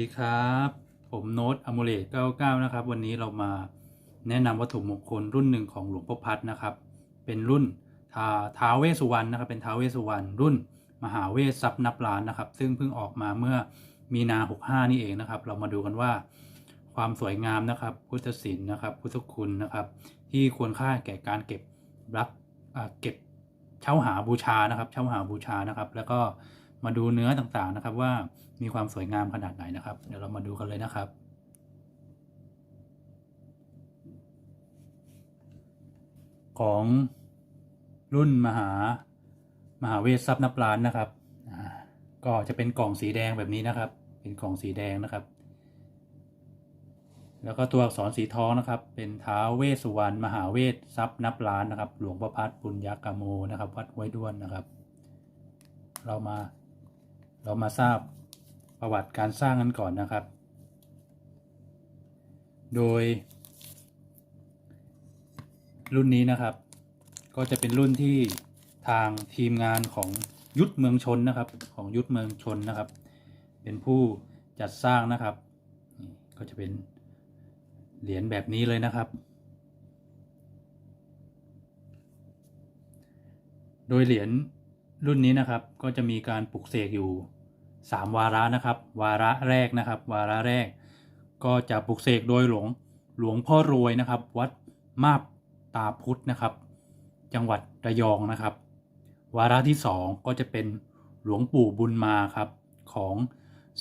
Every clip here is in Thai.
สวัสดีครับ ผมโน้ตอมูเลต99 นะครับ วันนี้เรามาแนะนำวัตถุมงคลรุ่นหนึ่งของหลวงพ่อพัดนะครับ เป็นรุ่นทาท้าเวสุวรรณนะครับ เป็นท้าเวสุวรรณรุ่นมหาเวสทรัพย์นับล้านนะครับ ซึ่งเพิ่งออกมาเมื่อมีนา 65 นี่เองนะครับ เรามาดูกันว่า ความสวยงามนะครับ พุทธศิลป์นะครับ พุทธคุณนะครับ ที่ควรค่าแก่การเก็บรับอ่าเก็บเช่าหาบูชานะครับ เช่าหาบูชานะครับ แล้วก็ มาดูเนื้อต่างๆนะครับว่ามีความสวยงามขนาดไหนนะครับ เดี๋ยวเรามาดูกันเลยนะครับ ของรุ่นมหามหาเวททรัพย์นับล้านนะครับก็จะเป็นกล่องสีแดงแบบนี้นะครับ เป็นกล่องสีแดงนะครับ แล้วก็ตัวอักษรสีทองนะครับ เป็นท้าวเวสุวรรณมหาเวททรัพย์นับล้านนะครับ หลวงพ่อพัดปุญญากาโมนะครับ วัดห้วยด้วนนะครับ เรามา เรามาทราบประวัติการสร้างกันก่อนนะครับ โดย รุ่นนี้นะครับ ก็จะเป็นรุ่นที่ทางทีมงานของยุทธเมืองชนนะครับ ของยุทธเมืองชนนะครับ เป็นผู้จัดสร้างนะครับ ก็จะเป็นเหรียญแบบนี้เลยนะครับ โดยเหรียญ รุ่นนี้นะครับก็จะมีการปลุกเสกอยู่ 3 วาระนะครับ วาระแรกนะครับ วาระแรก ก็จะปลุกเสกโดยหลวงหลวงพ่อรวยนะครับ วัดมาบตาพุธนะครับ จังหวัดระยองนะครับ วาระที่ 2 ก็จะเป็นหลวงปู่บุญมาครับของ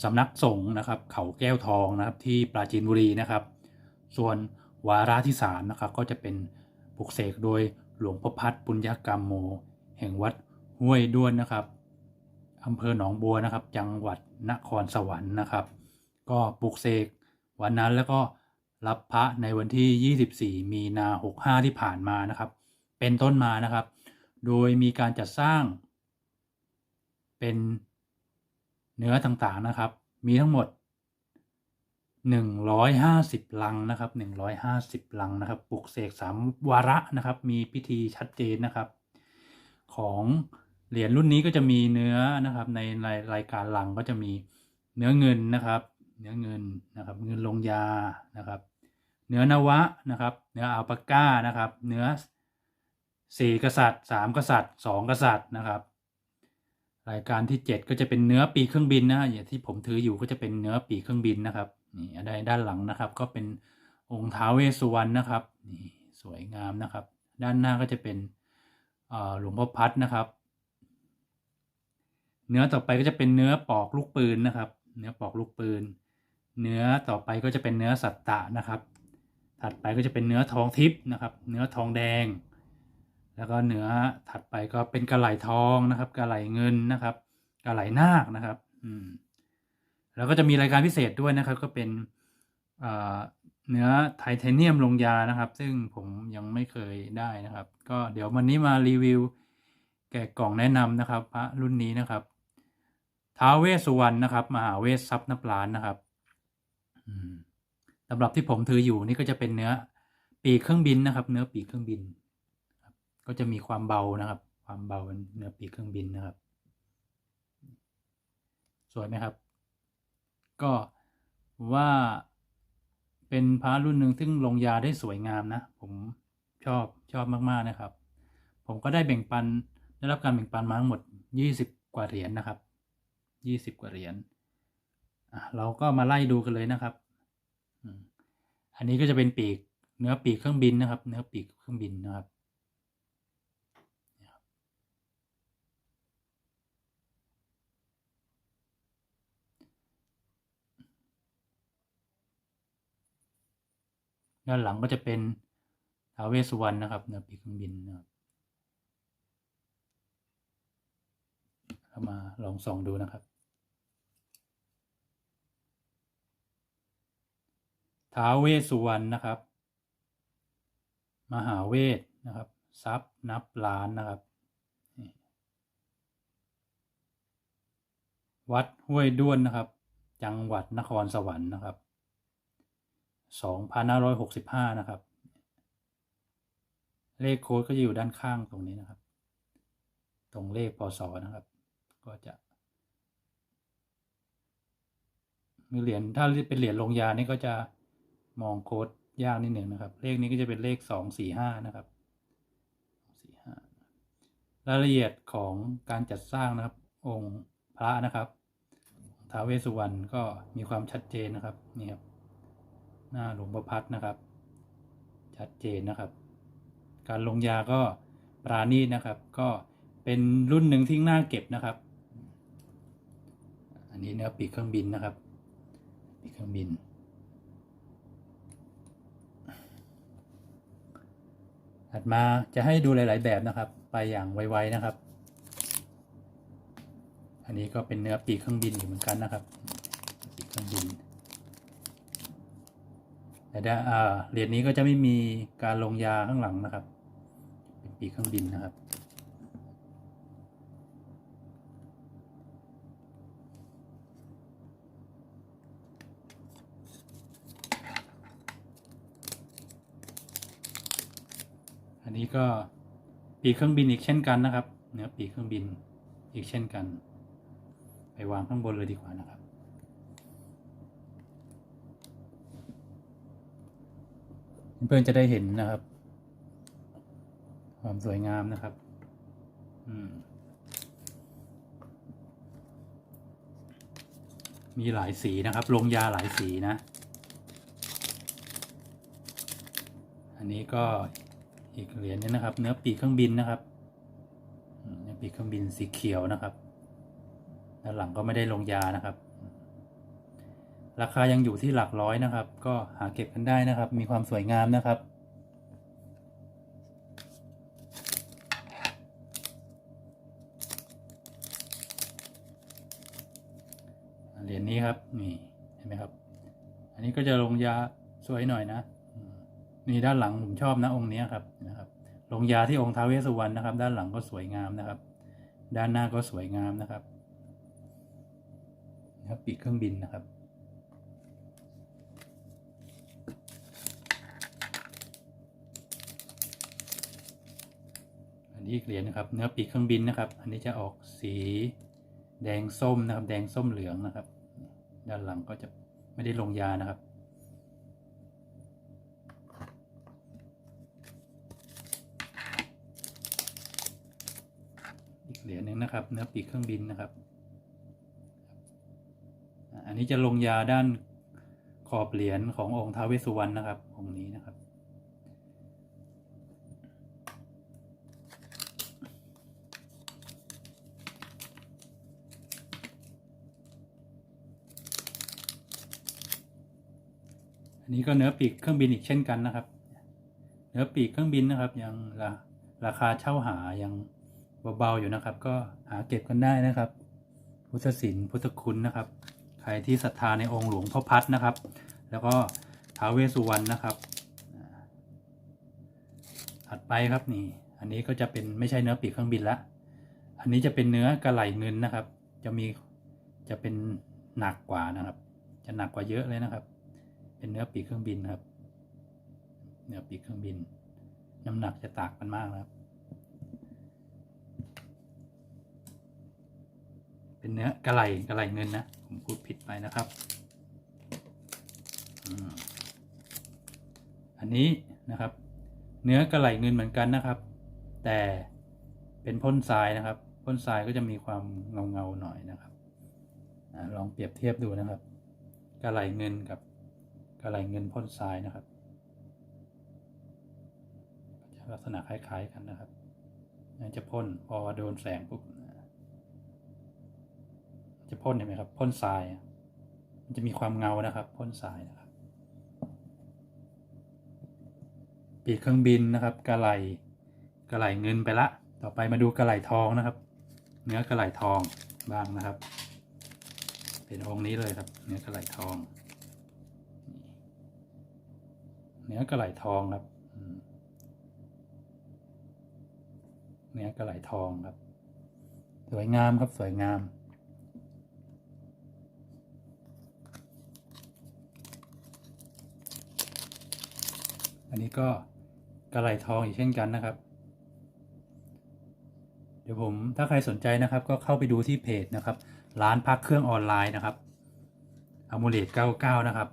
สำนักสงฆ์นะครับ เขาแก้วทองนะครับที่ปราจีนบุรีนะครับ ส่วนวาระที่3นะครับก็จะเป็นปลุกเสกโดยหลวงพ่อพัดปุญญกรรมโม แห่งวัด ห้วยด้วนนะครับอำเภอหนองบัวนะครับ จังหวัดนครสวรรค์นะครับ ก็ปลุกเสกวันนั้นแล้วก็รับพระในวันที่ 24 มีนา 65 ที่ผ่านมานะครับ เป็นต้นมานะครับ โดยมีการจัดสร้าง เป็นเนื้อต่างๆนะครับ มีทั้งหมด 150 ลังนะครับ 150 ลังนะครับ ปลุกเสกสามวาระนะครับ มีพิธีชัดเจนนะครับ ของ เหรียญรุ่นนี้ก็จะมีเนื้อนะครับ ในรายการหลังก็จะมีเนื้อเงินนะครับ เนื้อเงินนะครับ เงินลงยานะครับ เนื้อนวะนะครับ เนื้ออัลปาก้านะครับ เนื้อสี่กษัตริย์สามกษัตริย์สองกษัตริย์นะครับ รายการที่เจ็ดก็จะเป็นเนื้อปีเครื่องบินนะอย่างที่ผมถืออยู่ก็จะเป็นเนื้อปีเครื่องบินนะครับนี่อันด้านหลังนะครับ ก็เป็นองค์ท้าเวสสุวรรณนะครับนี่สวยงามนะครับ ด้านหน้าก็จะเป็นหลวงพ่อพัดนะครับ เนื้อต่อไปก็จะเป็นเนื้อปอกลูกปืนนะครับ เนื้อปอกลูกปืน เนื้อต่อไปก็จะเป็นเนื้อสัตตะนะครับ ถัดไปก็จะเป็นเนื้อทองทิพย์นะครับ เนื้อทองแดง แล้วก็เนื้อถัดไปก็เป็นกระไหลทองนะครับกระไหลเงินนะครับกระไหลนาคนะครับ อืม แล้วก็จะมีรายการพิเศษด้วยนะครับ ก็เป็นเนื้อไทเทเนียมลงยานะครับ ซึ่งผมยังไม่เคยได้นะครับ ก็เดี๋ยววันนี้มารีวิว แกะกล่องแนะนำนะครับ พระรุ่นนี้นะครับ ท้าเวสุวรรณนะครับ มหาเวสทรัพย์นับล้านนะครับสำหรับที่ผมถืออยู่นี่ก็จะเป็นเนื้อปีกเครื่องบินนะครับ เนื้อปีกเครื่องบินบก็จะมีความเบานะครับ ความเบาเป็นเนื้อปีกเครื่องบินนะครับ สวยไหมครับ ก็ว่าเป็นพระรุ่นหนึ่งซึ่งลงยาได้สวยงามนะ ผมชอบชอบมากๆนะครับ ผมก็ได้แบ่งปันได้รับการแบ่งปันมาทั้งหมด 20 กว่าเหรียญนะครับ 20 กว่าเหรียญเราก็มาไล่ดูกันเลยนะครับ อันนี้ก็จะเป็นปีกเนื้อปีกเครื่องบินนะครับ เนื้อปีกเครื่องบินนะครับ ด้านหลังก็จะเป็นทาวเวสวรรณนะครับ เนื้อปีกเครื่องบินนะครับเรามาลองส่องดูนะครับ ท้าเวสุวรรณนะครับ มหาเวทนะครับ ทรัพย์นับล้านนะครับ วัดห้วยด้วนนะครับ จังหวัดนครสวรรค์นะครับ2565 นะครับ เลขโค้ดก็จะอยู่ด้านข้างตรงนี้นะครับ ตรงเลขพศนะครับ ก็จะมือเหรียญถ้าเป็นเหรียญลงยานี่ก็จะ มองโค้ดยากนิดหนึ่งนะครับ เลขนี้ก็จะเป็นเลขสองสี่ห้านะครับสี่ห้ารายละเอียดของการจัดสร้างนะครับ องค์พระนะครับท้าเวสสุวรรณก็มีความชัดเจนนะครับนี่ครับหน้าหลวงประพัดนะครับ ชัดเจนนะครับ การลงยาก็ปราณีตนะครับ ก็เป็นรุ่นหนึ่งที่น่าเก็บนะครับ อันนี้เนื้อปีกเครื่องบินนะครับ ปีกเครื่องบิน ถัดมาจะให้ดูหลาย ๆ แบบนะครับ ไปอย่างไว ๆ นะครับ อันนี้ก็เป็นเนื้อปีกเครื่องบินอยู่เหมือนกันนะครับปีกเครื่องบินแต่ด้าเหรียญนี้ก็จะไม่มีการลงยาข้างหลังนะครับ เป็นปีกเครื่องบินนะครับ อันนี้ก็ปีกเครื่องบินอีกเช่นกันนะครับ เนื้อปีกเครื่องบินอีกเช่นกัน ไปวางข้างบนเลยดีกว่านะครับ เพื่อนจะได้เห็นนะครับ ความสวยงามนะครับ มีหลายสีนะครับ ลงยาหลายสีนะ อันนี้ก็ อีกเหรียญนี้นะครับ เนื้อปีกเครื่องบินนะครับเนื้อปีกเครื่องบินสีเขียวนะครับด้านหลังก็ไม่ได้ลงยานะครับ ราคายังอยู่ที่หลักร้อยนะครับ ก็หาเก็บกันได้นะครับ มีความสวยงามนะครับเหรียญนี้ครับนี่เห็นไหมครับ อันนี้ก็จะลงยาสวยหน่อยนะ นี่ด้านหลังผมชอบนะองค์นี้ครับนะครับลงยาที่องค์ท้าวเวสสุวรรณนะครับ ด้านหลังก็สวยงามนะครับ ด้านหน้าก็สวยงามนะครับนะครับปีกเครื่องบินนะครับอันนี้เหรียญนะครับ เนื้อปีกเครื่องบินนะครับ อันนี้จะออกสีแดงส้มนะครับ แดงส้มเหลืองนะครับ ด้านหลังก็จะไม่ได้ลงยานะครับ เหรียญหนึ่งนะครับ เนื้อปีกเครื่องบินนะครับ อันนี้จะลงยาด้านขอบเหรียญขององค์ท้าวเวสสุวรรณนะครับองค์นี้นะครับ อันนี้ก็เนื้อปีกเครื่องบินอีกเช่นกันนะครับ เนื้อปีกเครื่องบินนะครับ ยังราราคาเช่าหายัง เบาๆอยู่นะครับ ก็หาเก็บกันได้นะครับ พุทธศิลป์พุทธคุณนะครับ ใครที่ศรัทธาในองค์หลวงพ่อพัดนะครับ แล้วก็ท้าวเวสุวรรณนะครับอัดไปครับนี่ อันนี้ก็จะเป็นไม่ใช่เนื้อปีกเครื่องบินละ อันนี้จะเป็นเนื้อกระไหลเงินนะครับ จะมีจะเป็นหนักกว่านะครับ จะหนักกว่าเยอะเลยนะครับ เป็นเนื้อปีกเครื่องบินครับ เนื้อปีกเครื่องบิน น้ำหนักจะต่างกันมากนะครับ เป็นเนื้อกระไหลกระไหลเงินนะ ผมพูดผิดไปนะครับ อันนี้นะครับ เนื้อกระไหลเงินเหมือนกันนะครับ แต่เป็นพ่นทรายนะครับพ่นทรายก็จะมีความเงาเงาหน่อยนะครับลองเปรียบเทียบดูนะครับกระไหลเงินกับกระไหลเงินพ่นทรายนะครับจะลักษณะคล้ายๆกันนะครับจะพ่นพอโดนแสงปุ๊บ พ่นเห็นไหมครับพ่นทราย มันจะมีความเงานะครับพ่นทรายนะครับ ปีกเครื่องบินนะครับกระไหลกระไหลเงินไปละ ต่อไปมาดูกระไหลทองนะครับ เนื้อกระไหลทองบ้างนะครับ เป็นองค์นี้เลยครับ เนื้อกระไหลทอง เนื้อกระไหลทองครับเนื้อกระไหลทองครับ สวยงามครับสวยงาม อันนี้ก็กระไหลทองอีกเช่นกันนะครับ เดี๋ยวผมถ้าใครสนใจนะครับ ก็เข้าไปดูที่เพจนะครับ ร้านพักเครื่องออนไลน์นะครับ a m u l e t 99 นะครับ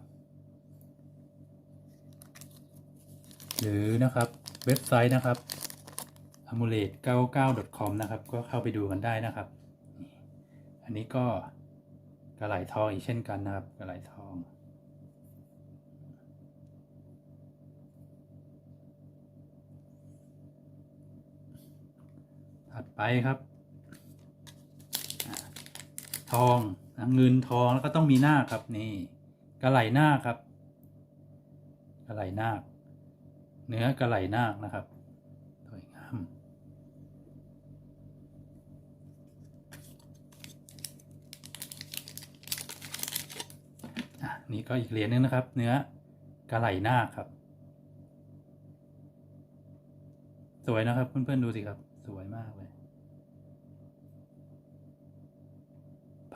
หรือนะครับเว็บไซต์นะครับ a m u l e t 99 com นะครับ ก็เข้าไปดูกันได้นะครับ อันนี้ก็กระไหลทองอีกเช่นกันนะครับกระไหลทอง ถัด ไปครับ ทองเงินทองแล้วก็ต้องมีหน้าครับนี่กระไหลหน้าครับกระไหลหน้าเนื้อกระไหลหน้านะครับสวยงามอะนี่ก็อีกเหรียญหนึงนะครับ เนื้อกระไหลหน้าครับ สวยนะครับเพื่อนๆดูสิครับ สวยมากเลย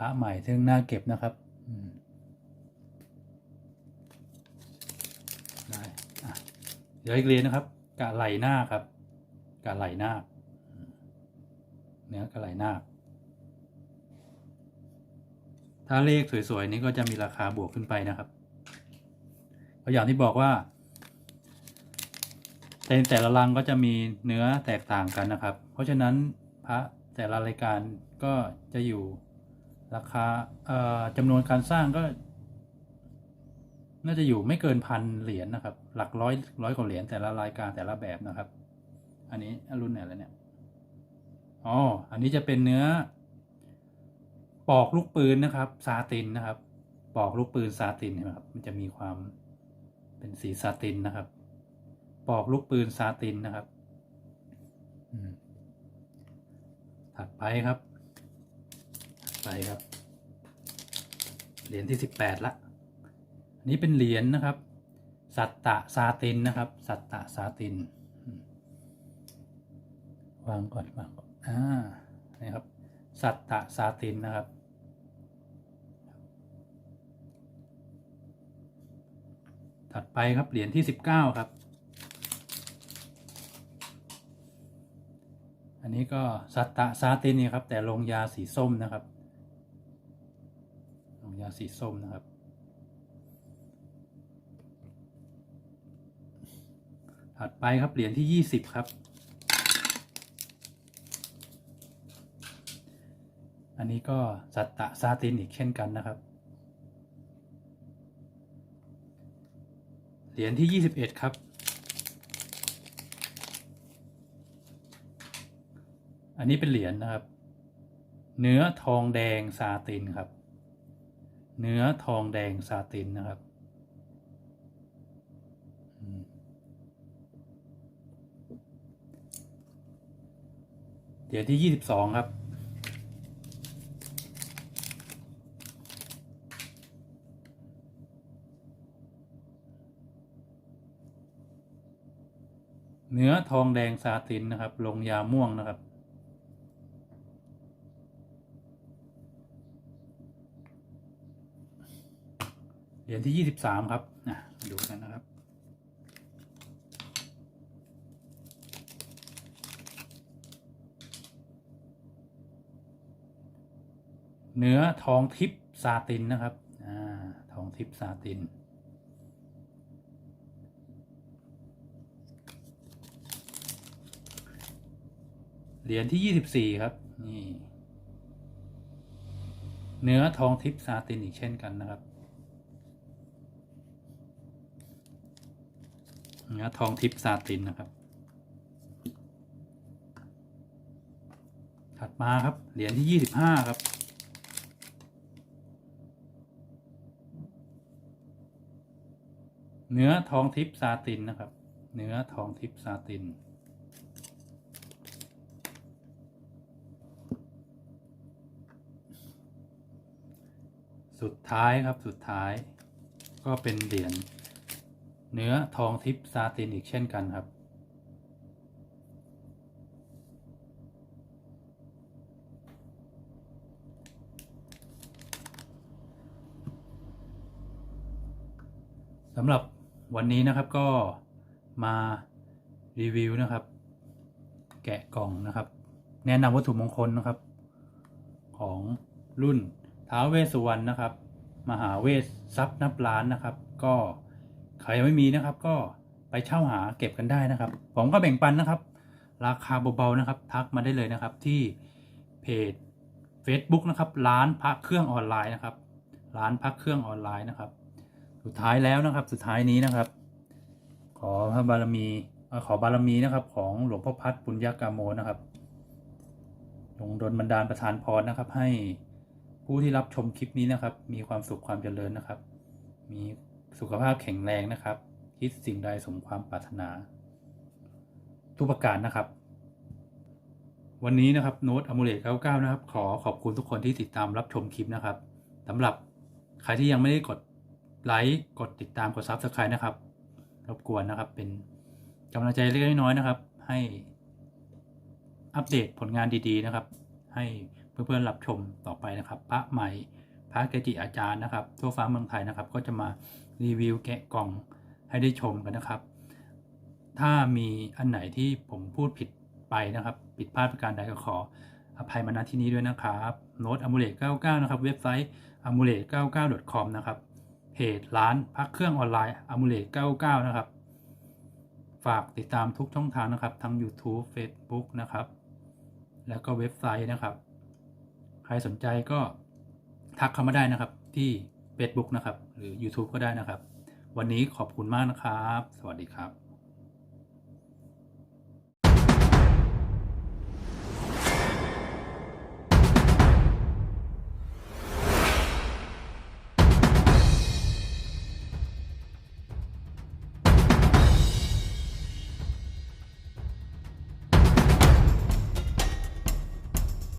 พระใหม่ซึ่งน่าเก็บนะครับได้เดี๋ยวอีกเรียญนะครับกะไหลหน้าครับกะไหลหน้าเนื้อกะไหลหน้าถ้าเลขสวยๆนี้ก็จะมีราคาบวกขึ้นไปนะครับเพราะอย่างที่บอกว่าแต่แต่ละรังก็จะมีเนื้อแตกต่างกันนะครับ เพราะฉะนั้นพระแต่ละรายการก็จะอยู่ ราคาจำนวนการสร้างก็ น่าจะอยู่ไม่เกินพันเหรียญนะครับ หลักร้อยร้อยกว่าเหรียญแต่ละรายการแต่ละแบบนะครับ อันนี้รุ่นไหนแล้วเนี่ยอ๋ออันนี้จะเป็นเนื้อ ปอกลูกปืนนะครับ ซาตินนะครับ ปอกลูกปืนซาตินนไหมครับ มันจะมีความเป็นสีซาตินนะครับ ปอกลูกปืนซาตินนะครับถัดไปครับ ครับ เหรียญที่สิบแปดละอันนี้เป็นเหรียญนะครับ สัตตะซาตินนะครับ สัตตะซาติน วางก่อนวางก่อนอ่านี่ครับ สัตตะซาตินนะครับถัดไปครับเหรียญที่สิบเก้าครับ อันนี้ก็สัตตะซาตินนี่ครับ แต่ลงยาสีส้มนะครับ ยาสีส้มนะครับ ถัดไปครับเหรียญที่ยี่สิบครับ อันนี้ก็สัตตะซาตินอีกเช่นกันนะครับ เหรียญที่ยี่สิบเอ็ดครับอันนี้เป็นเหรียญนะครับ เนื้อทองแดงซาตินครับ เนื้อทองแดงซาตินนะครับเหรียญที่ยี่สิบสองครับ เนื้อทองแดงซาตินนะครับ ลงยาม่วงนะครับ เหรียญที่ยี่สิบสามครับอะดูกันนะครับ เนื้อทองทิพย์ซาตินนะครับอ่าทองทิพย์ซาติน เหรียญที่ยี่สิบสี่ครับ นี่ เนื้อทองทิพย์ซาตินอีกเช่นกันนะครับ เนื้อทองทิพย์ซาตินนะครับ ถัดมาครับ เหรียญที่ยี่สิบห้าครับ เนื้อทองทิพย์ซาตินนะครับ เนื้อทองทิพย์ซาติน สุดท้ายครับ สุดท้าย ก็เป็นเหรียญ เนื้อทองทิพซาตินอีกเช่นกันครับ สำหรับวันนี้นะครับก็มารีวิวนะครับ แกะกล่องนะครับ แนะนำวัตถุมงคลนะครับ ของรุ่นท้าวเวสสุวรรณนะครับ มหาเวททรัพย์นับล้านนะครับ ก็ ใครยังไม่มีนะครับ ก็ไปเช่าหาเก็บกันได้นะครับ ผมก็แบ่งปันนะครับ ราคาเบาๆนะครับ ทักมาได้เลยนะครับที่เพจ Facebook นะครับร้านพระเครื่องออนไลน์นะครับ ร้านพระเครื่องออนไลน์นะครับ สุดท้ายแล้วนะครับ สุดท้ายนี้นะครับ ขอพระบารมีขอบารมีนะครับ ของหลวงพ่อพัดปุญญากาโมนะครับลงดลบันดาลประทานพรนะครับ ให้ผู้ที่รับชมคลิปนี้นะครับ มีความสุขความเจริญนะครับ มี สุขภาพแข็งแรงนะครับ คิดสิ่งใดสมความปรารถนา ทุกประการนะครับ วันนี้นะครับโน้ตอมูเลต99นะครับ ขอขอบคุณทุกคนที่ติดตามรับชมคลิปนะครับสำหรับใครที่ยังไม่ได้กดไลค์กดติดตามกด Subscribe นะครับ รบกวนนะครับเป็นกำลังใจเล็กน้อยนะครับ ให้อัปเดตผลงานดีๆนะครับ ให้เพื่อนๆรับชมต่อไปนะครับ พระใหม่ พระเกจิอาจารย์นะครับ ทั่วฟ้าเมืองไทยนะครับ ก็จะมารีวิวแกะกล่องให้ได้ชมกันนะครับ ถ้ามีอันไหนที่ผมพูดผิดไปนะครับ ผิดพลาดประการใดก็ขออภัยมาณที่นี้ด้วยนะครับโน้ตอมูเลต99 นะครับ เว็บไซต์ a m u l e t 99 com นะครับเพจร้านพักเครื่องออนไลน์ a m u l e t 99 นะครับ ฝากติดตามทุกช่องทางนะครับ ทั้ง YouTube Facebook นะครับ แล้วก็เว็บไซต์นะครับ ใครสนใจก็ ทักเข้ามาได้นะครับที่ Facebook นะครับ หรือ YouTube ก็ได้นะครับ วันนี้ขอบคุณมากนะครับ สวัสดีครับ